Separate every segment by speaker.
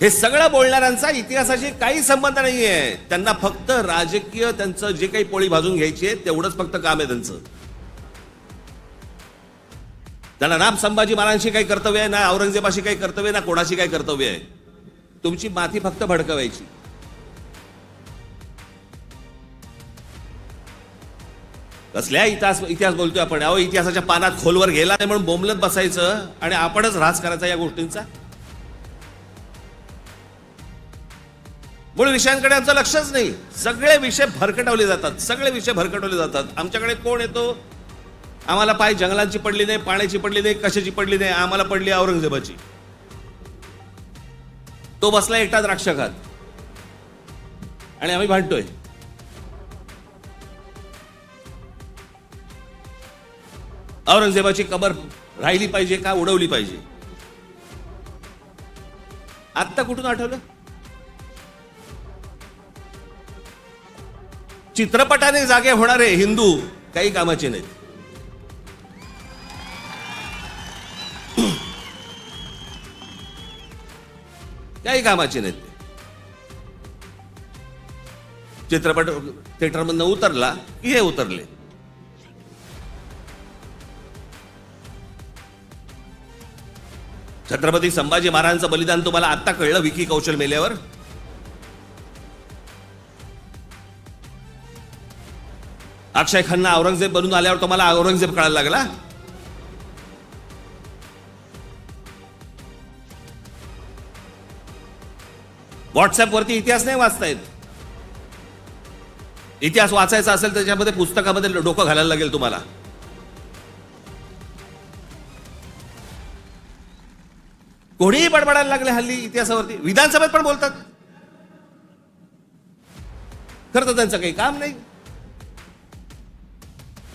Speaker 1: हे सगळं बोलणाऱ्यांचा इतिहासाशी काही संबंध नाहीये. त्यांना फक्त राजकीय त्यांचं जे काही पोळी भाजून घ्यायची आहे तेवढंच फक्त काम आहे त्यांचं. त्यांना राम संभाजी महाराजांशी काही कर्तव्य आहे ना औरंगजेबाशी काही कर्तव्य ना कोणाशी काही कर्तव्य आहे. तुमची माती फक्त भडकवायची. कसल्या इतिहास इतिहास बोलतोय आपण? अहो इतिहासाच्या पानात खोलवर गेला म्हणून बोंबलत बसायचं आणि आपणच ऱ्हास करायचा या गोष्टींचा? मूळ विषयांकडे आमचं लक्षच नाही. सगळे विषय भरकटवले जातात. सगळे विषय भरकटवले जातात. आमच्याकडे कोण येतो? आम्हाला पाय जंगलांची पडली नाही पाण्याची पडली नाही कशाची पडली नाही आम्हाला पडली औरंगजेबाची. तो बसला एकटा द्राक्षकात आणि आम्ही भांडतोय. औरंगजेबाची कबर राहिली पाहिजे का उडवली पाहिजे? आत्ता कुठून आठवलं? चित्रपटाने जागे होणारे हिंदू काही कामाचे नाहीत. काही कामाचे नाहीत. चित्रपट थिएटरमधनं उतरला की हे उतरले. छत्रपती संभाजी महाराजांचं बलिदान तुम्हाला आत्ता कळलं विकी कौशल मेल्यावर? अक्षय खन्ना औरंगजेब बनून आल्यावर तुम्हाला औरंगजेब कळायला लागला व्हॉट्सअपवरती इतिहास नाही वाचता येत इतिहास वाचायचा असेल त्याच्यामध्ये पुस्तकामध्ये डोकं घालायला लागेल तुम्हाला. कोणीही बडबडायला लागले हल्ली इतिहासावरती. विधानसभेत पण बोलतात. खरं तर त्यांचं काही काम नाही.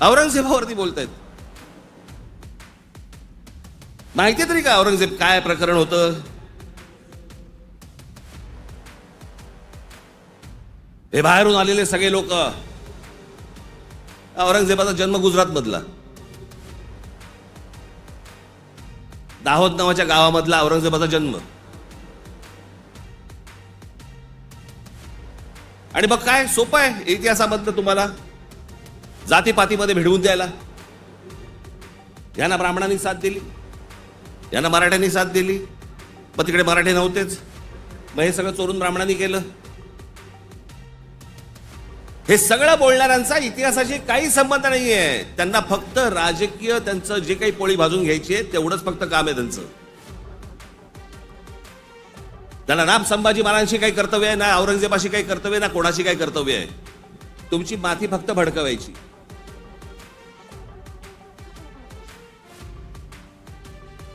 Speaker 1: औरंगजेबावरती बोलतायत. माहिती तरी का औरंगजेब काय प्रकरण होतं? हे बाहेरून आलेले सगळे लोक औरंगजेबाचा जन्म गुजरात मधला. दाहोद नावाच्या गावामधला औरंगजेबाचा जन्म. आणि मग काय सोपं आहे इतिहासामधलं तुम्हाला? जातीपातीमध्ये भिडवून द्यायला. यांना ब्राह्मणांनी साथ दिली. यांना मराठ्यांनी साथ दिली. पण तिकडे मराठी नव्हतेच. मग हे सगळं चोरून ब्राह्मणांनी केलं. हे सगळं बोलणाऱ्यांचा इतिहासाशी काही संबंध नाही आहे त्यांना फक्त राजकीय त्यांचं जे काही पोळी भाजून घ्यायची आहे तेवढंच फक्त काम आहे त्यांचं. त्यांना राम संभाजी महाराजांशी काही कर्तव्य आहे ना औरंगजेबाशी काही कर्तव्य ना कोणाशी काही कर्तव्य आहे. तुमची माती फक्त भडकवायची.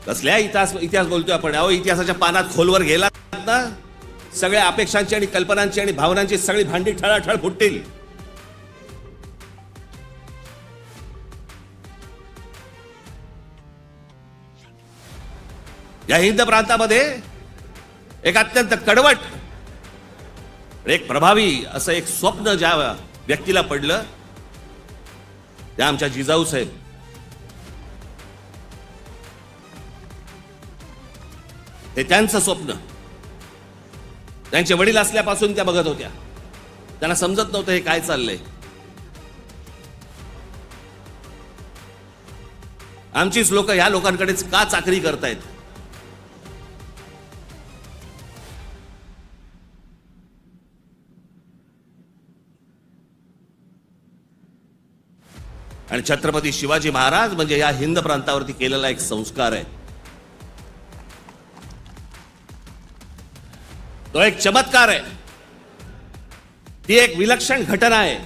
Speaker 1: कसल्या इतिहास इतिहास बोलतोय आपण. अहो इतिहासाच्या पानात खोलवर गेला ना सगळ्या अपेक्षांची आणि कल्पनांची आणि भावनांची सगळी भांडी ठळाठळ फुटतील. या हिंद प्रांतामध्ये एक अत्यंत कडवट एक प्रभावी असं एक स्वप्न ज्या व्यक्तीला पडलं त्या आमच्या जिजाऊ साहेब. हे त्यांचं स्वप्न. त्यांचे वडील असल्यापासून त्या बघत होत्या. त्यांना समजत नव्हतं हे काय चाललंय. आमचीच लोक ह्या लोकांकडेच का चाकरी करतायत? आणि छत्रपती शिवाजी महाराज म्हणजे या हिंद प्रांतावरती केलेला एक संस्कार आहे. तो एक चमत्कार आहे. ती एक विलक्षण घटना आहे.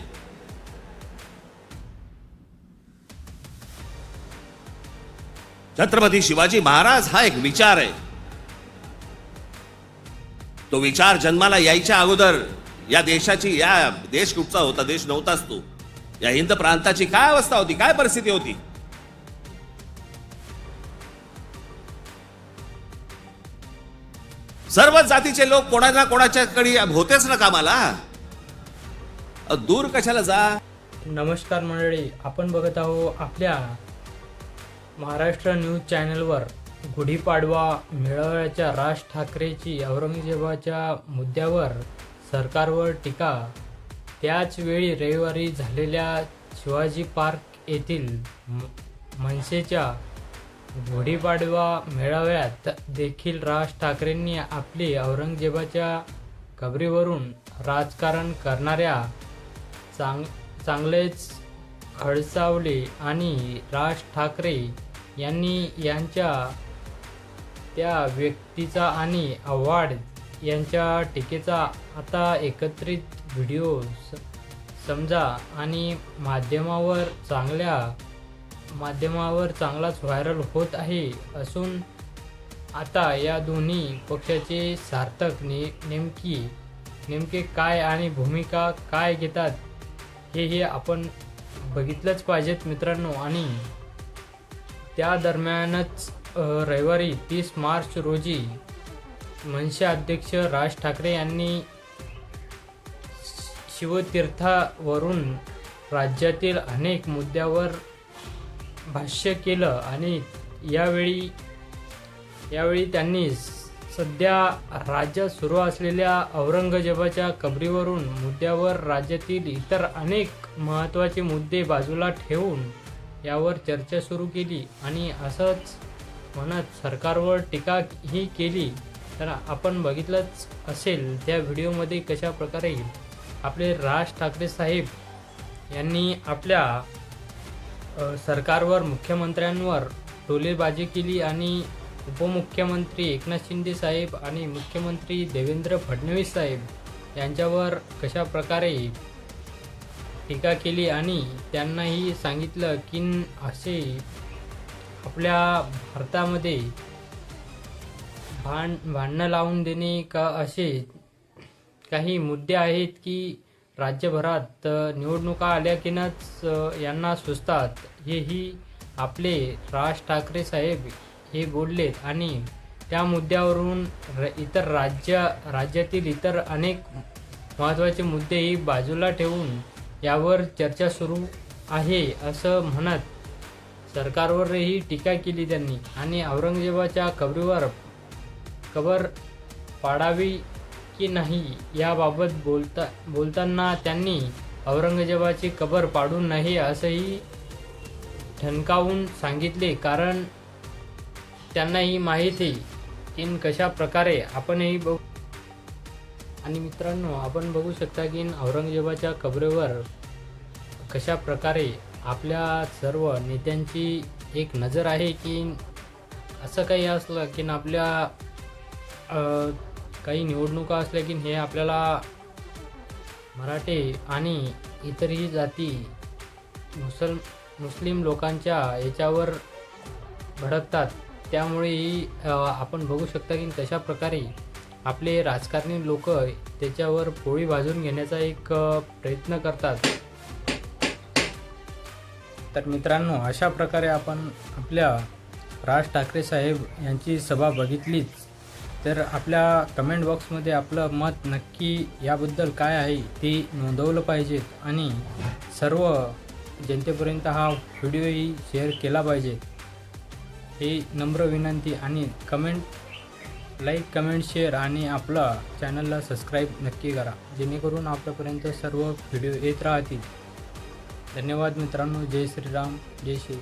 Speaker 1: छत्रपती शिवाजी महाराज हा एक विचार आहे. तो विचार जन्माला यायच्या अगोदर या देशाची या देश कुठचा होता देश नव्हताच तो. या हिंद प्रांताची काय अवस्था होती काय परिस्थिती होती? सर्व जातीचे लोक कोणाला कोणाच्याकडे होतेच ना कामाला? दूर कशाला जा?
Speaker 2: नमस्कार मंडळी आपण बघत आहो आपल्या महाराष्ट्र न्यूज चॅनलवर गुढीपाडवा मेळाव्याच्या राज ठाकरेची औरंगजेबाच्या मुद्द्यावर सरकारवर टीका. त्याचवेळी रविवारी झालेल्या शिवाजी पार्क येथील म- मनसेच्या गुढीपाडवा मेळाव्यात देखील राज ठाकरेंनी आपली औरंगजेबाच्या कबरीवरून राजकारण करणाऱ्या चांग चांगलेच खडसावले आणि राज ठाकरे यांनी यांच्या त्या व्यक्तीचा आणि आव्हाड यांच्या टीकेचा आता एकत्रित व्हिडिओ स- समजा आणि माध्यमावर चांगल्या माध्यमावर चांगलाच व्हायरल होत आहे असून आता या दोन्ही पक्षाचे सार्थक ने नेमकी नेमके काय आणि भूमिका काय घेतात हे हे आपण बघितलंच पाहिजेत मित्रांनो. आणि त्या दरम्यानच रविवारी तीस मार्च रोजी मनसे अध्यक्ष राज ठाकरे यांनी शिवतीर्थावरून राज्यातील अनेक मुद्द्यावर भाष्य केलं आणि यावेळी यावेळी त्यांनी सध्या राज्यात सुरू असलेल्या औरंगजेबाच्या कबरीवरून मुद्द्यावर राज्यातील इतर अनेक महत्त्वाचे मुद्दे बाजूला ठेवून यावर चर्चा सुरू केली आणि असंच म्हणत सरकारवर टीका ही केली. तर आपण बघितलंच असेल त्या व्हिडिओमध्ये कशा प्रकारे आपले राज ठाकरे साहेब यांनी आपल्या सरकारवर मुख्यमंत्र्यांवर टोलेबाजी केली आणि उपमुख्यमंत्री एकनाथ शिंदे साहेब आणि मुख्यमंत्री देवेंद्र फडणवीस साहेब यांच्यावर कशा प्रकारे टीका केली आणि त्यांनाही सांगितलं की असे आपल्या भारतामध्ये भांड भांडणं लावून देणे का असे काही मुद्दे आहेत की राज्यभरात निवडणुका आल्या कीनच यांना सुचतात. हेही आपले राज ठाकरे साहेब हे बोललेत आणि त्या मुद्द्यावरून र इतर राज्य राज्यातील इतर अनेक महत्त्वाचे मुद्देही बाजूला ठेवून यावर चर्चा सुरू आहे असं म्हणत सरकारवरही टीका केली त्यांनी. आणि औरंगजेबाच्या कबरीवर कबर पाडावी की नाही याबाबत बोलता बोलताना त्यांनी औरंगजेबाची कबर पाडू नये असंही ठणकावून सांगितले. कारण त्यांनाही माहीत आहे की कशा प्रकारे आपणही बघू आणि मित्रांनो आपण बघू शकता की औरंगजेबाच्या कबरेवर कशा प्रकारे आपल्या सर्व नेत्यांची एक नजर आहे की असं काही असलं की आपल्या काही निवडणुका असल्या की हे आपल्याला मराठे आणि इतरही जाती मुसल मुस्लिम लोकांच्या याच्यावर भडकतात. त्यामुळेही आपण बघू शकता की कशा प्रकारे आपले राजकारणी लोक त्याच्यावर पोळी भाजून घेण्याचा एक प्रयत्न करतात. तर मित्रांनो अशा प्रकारे आपण आपल्या राज ठाकरे साहेब यांची सभा बघितलीच. तर आपल्या कमेंट बॉक्समध्ये आपलं मत नक्की याबद्दल काय आहे ते नोंदवलं पाहिजेत आणि सर्व जनतेपर्यंत हा व्हिडिओही शेअर केला पाहिजे. ही नम्र विनंती आणि कमेंट लाईक कमेंट शेअर आणि आपला चॅनलला सबस्क्राईब नक्की करा. जेणेकरून आपल्यापर्यंत सर्व व्हिडिओ येत राहतील. धन्यवाद मित्रांनो. जय श्रीराम. जय श्री